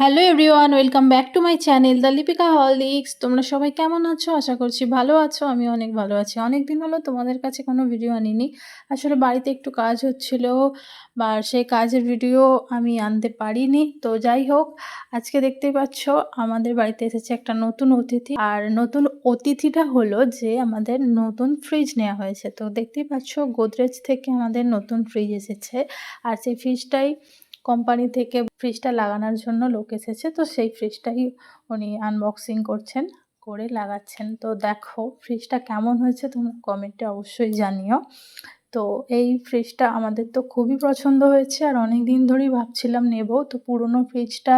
Hello everyone welcome back to my channel the Lipika Horlicks তোমরা সবাই কেমন আছো? আশা করছি ভালো আছো, আমি অনেক ভালো আছি। অনেক দিন হলো তোমাদের কাছে কোনো ভিডিও আনিনি। আসলে বাড়িতে একটু কাজ হচ্ছিল, বা সেই কাজের ভিডিও আমি আনতে পারিনি। তো যাই হোক, আজকে দেখতেই পাচ্ছ, আমাদের বাড়িতে এসেছে একটা নতুন অতিথি। আর নতুন অতিথিটা হলো যে আমাদের নতুন ফ্রিজ নেওয়া হয়েছে। তো দেখতেই পাচ্ছ, গোদরেজ থেকে আমাদের নতুন ফ্রিজ এসেছে। আর সেই ফ্রিজটাই কোম্পানি থেকে ফ্রিজটা লাগানোর জন্য লোক এসেছে, তো সেই ফ্রিজটাই উনি আনবক্সিং করছেন, করে লাগাচ্ছেন। তো দেখো ফ্রিজটা কেমন হয়েছে, তোমরা কমেন্টে অবশ্যই জানিও। তো এই ফ্রিজটা আমাদের তো খুবই পছন্দ হয়েছে, আর অনেক দিন ধরেই ভাবছিলাম নেব। তো পুরনো ফ্রিজটা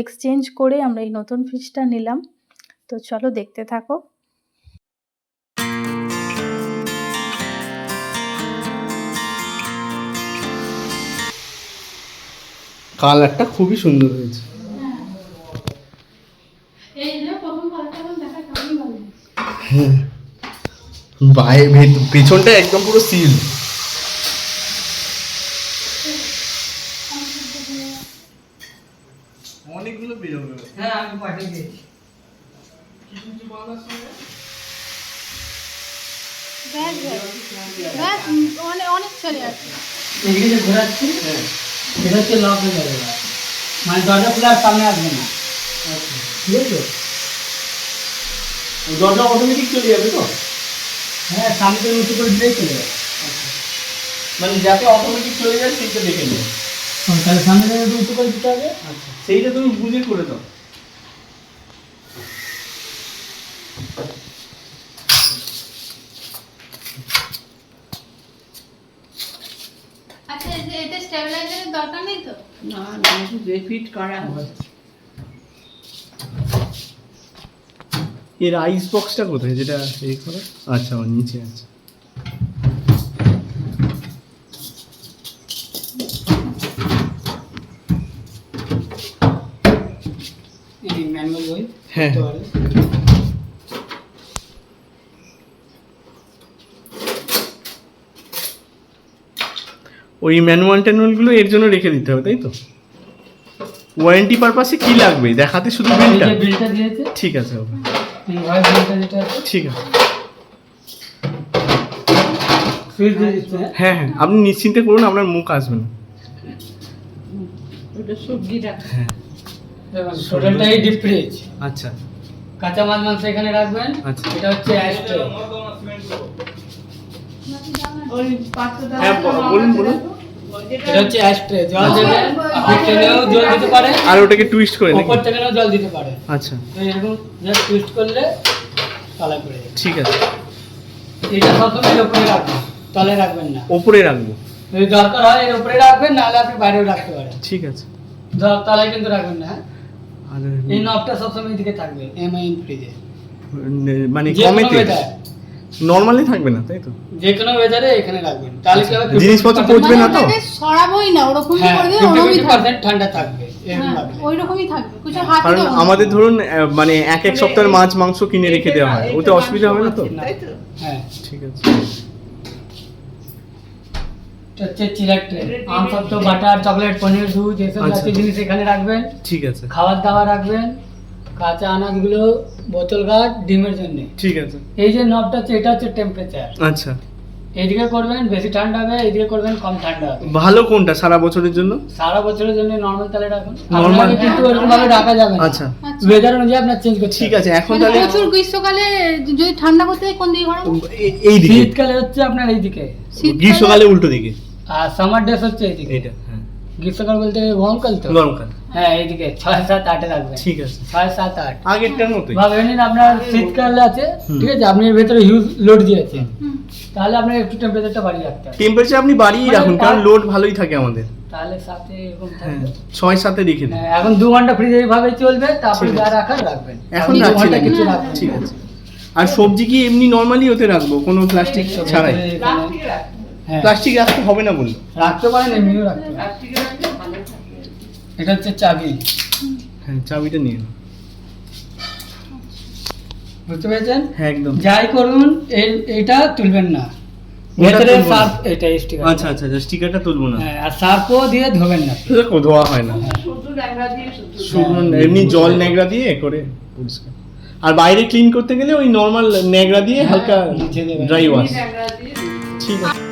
এক্সচেঞ্জ করে আমরা এই নতুন ফ্রিজটা নিলাম। তো চলো দেখতে থাকো। কালারটা খুবই সুন্দর হয়েছে। এই যে প্রথম কালারটা দেখা কেমন ভালো বাইরে পেছনটা একদম পুরো সিল অনেকগুলো বেরোবে। হ্যাঁ আমি পাঠিয়ে দিয়েছি। ব্যাস ব্যাস। অনেক অনেক চলে আছে। এদিকে যে হচ্ছে লক হয়ে যাবে মানে দরজা খুলে আর সামনে আসবে না। ঠিক আছে দরজা অটোমেটিক চলে যাবে তো? হ্যাঁ সামনে থেকে করে দিলেই চলে যাবে। মানে যাতে অটোমেটিক চলে যায় সেইটা দেখে নেবে তাহলে সামনে উঁচু করে দিতে হবে? আচ্ছা সেইটা তুমি বুঝে করে দাও আচ্ছা এটা স্টেবিলাইজারের দরকার নেই তো? না না রিপিট করা হচ্ছে এর আইস বক্সটা কোথায়? যেটা এই করে? আচ্ছা ওর নিচে আছে। এই ম্যানুয়াল হ্যাঁ। ওই ম্যানুয়াল ট্যানুয়ালগুলো এর জন্য রেখে দিতে হবে তাই তো? ওয়ারেন্টি পারপাসে কি লাগবে? দেখাতে শুধু বিলটা বিলটা দিয়েছে। ঠিক আছে আছে। ঠিক আছে। হ্যাঁ? হ্যাঁ হ্যাঁ আপনি নিশ্চিন্তে করুন আপনার মুখ আসবে না। ওটা সবজি রাখা। হ্যাঁ। টোটালটাই ডিপ ফ্রিজ আচ্ছা। কাঁচা মাছ মাংস এখানে রাখবেন। আচ্ছা। এটা হচ্ছে অ্যাস্ট্রো হ্যাঁ, বলুন, বলুন। এটা হচ্ছে অ্যাস্ট্রে জল দেবেন আপনি জল দিতে পারেন আর ওটাকে টুইস্ট করে উপর থেকেও জল দিতে পারেন আচ্ছা। তো এরকম জাস্ট টুইস্ট করলে তলায় পড়ে যাবে। ঠিক আছে। এটা সবসময় উপরে রাখবেন। তলায় রাখবেন না। ওপরে রাখব। যদি দরকার হয় এর উপরে রাখবেন নাহলে আপনি বাইরেও রাখতে পারেন। ঠিক আছে। তলায় কিন্তু রাখবেন না হ্যাঁ? এই নবটা সবসময় এদিকে থাকবে এমআই ফ্রিজে। মানে কমেতে? নর্মালি থাকবে না তাই তো? যে কোনো ওয়েদারে এখানে রাখবেন। তাহলে কি জিনিসপত্র পচবে না তো? মানে সরাবোই না ওরকমই হ্যাঁ করে দিয়ে ওরকমই থাকবে। ঠান্ডা থাকবে হ্যাঁ, ওই রকমই থাকবে কিছু হাতে কারণ আমাদের ধরুন মানে এক এক সপ্তাহের মাছ মাংস কিনে রেখে দেওয়া হয় ওতে অসুবিধা হবে না তো? তাই তো। হ্যাঁ। ঠিক আছে। আম সত্ত্ব বাটার চকলেট পনির দুধ এসব আচ্ছা। জাতীয় জিনিস এখানে রাখবেন। ঠিক আছে। খাবার দাবার রাখবেন। কাঁচা আনাজগুলো বোতল গাছ ডিমের জন্য। ঠিক আছে। এই যে নবটা হচ্ছে এটা হচ্ছে টেম্পারেচার আচ্ছা। এইদিকে করবেন বেশি ঠান্ডা হবে এইদিকে করবেন কম ঠান্ডা হবে। ভালো কোনটা সারা বছরের জন্য? সারা বছরের জন্য নর্মাল তালে রাখুন? কিন্তু ওরকম ভাবে রাখা যাবে আচ্ছা আচ্ছা। ওয়েদার অনুযায়ী আপনার চেঞ্জ করতে ঠিক আছে এখন মানে তাহলে প্রচুর গ্রীষ্মকালে যদি ঠান্ডা করতে কোন দিকে গরম? এই দিকে শীতকালে হচ্ছে আপনার এইদিকে। শীতকালে- গ্রীষ্মকালে উল্টো দিকে। আর সামার ডেস হচ্ছে এইদিকে। এটা হ্যাঁ। গ্রীষ্মকাল বলতে গরমকাল তো? গরমকাল। হ্যাঁ এইদিকে ছয় সাত আটে রাখবেন ঠিক আছে। ছয় সাত আট। আগেরটার মতোই। ভাবেন আপনার শীতকালে আছে ঠিক আছে আপনি এর ভেতরে হিউজ লোড দিয়েছেন হুম। তাহলে আপনার একটু টেম্পারেচারটা বাড়িয়ে রাখতে হবে। টেম্পারেচার আপনি বাড়িয়ে মানে রাখুন কারণ লোড ভালোই থাকে আমাদের। তাহলে সাথে এরকম হ্যাঁ থাকবে। ছয় সাথে রেখে দিন। হ্যাঁ, এখন দু ঘণ্টা ফ্রিজে এইভাবে চলবে তারপরে যা। রাখার রাখবেন। এখন রাখছি না। কিছু রাখবেন ঠিক আছে। আর সবজি কি এমনি নর্মালি ওতে রাখব? কোনো প্লাস্টিক ছাড়াই? প্লাস্টিকে হ্যাঁ, রাখতে হবে না বলল রাখতে পারেন এমনিও রাখতে পারেন প্লাস্টিকে রাখলে ভালো থাকে এটা হচ্ছে চাবি। হ্যাঁ চাবিটা নিয়ে নাও। বুঝতে পেরেছেন? হ্যাঁ একদম। যাই করুন এই- এটা তুলবেন না। ভেতরে সার্ফ এটা স্টিকার আচ্ছা আচ্ছা আচ্ছা স্টিকারটা তুলবো না। হ্যাঁ আর সার্ফও দিয়ে ধোবেন না। দেখো ধোয়া হয় না। শুধু ন্যাংরা দিয়ে শুধু শুকনো এমনি জল ন্যাংরা দিয়ে এ করে পরিষ্কার। আর বাইরে ক্লিন করতে গেলে ওই নর্মাল ন্যাংরা দিয়ে হালকা ড্রাই ওয়াশ ঠিক আছে।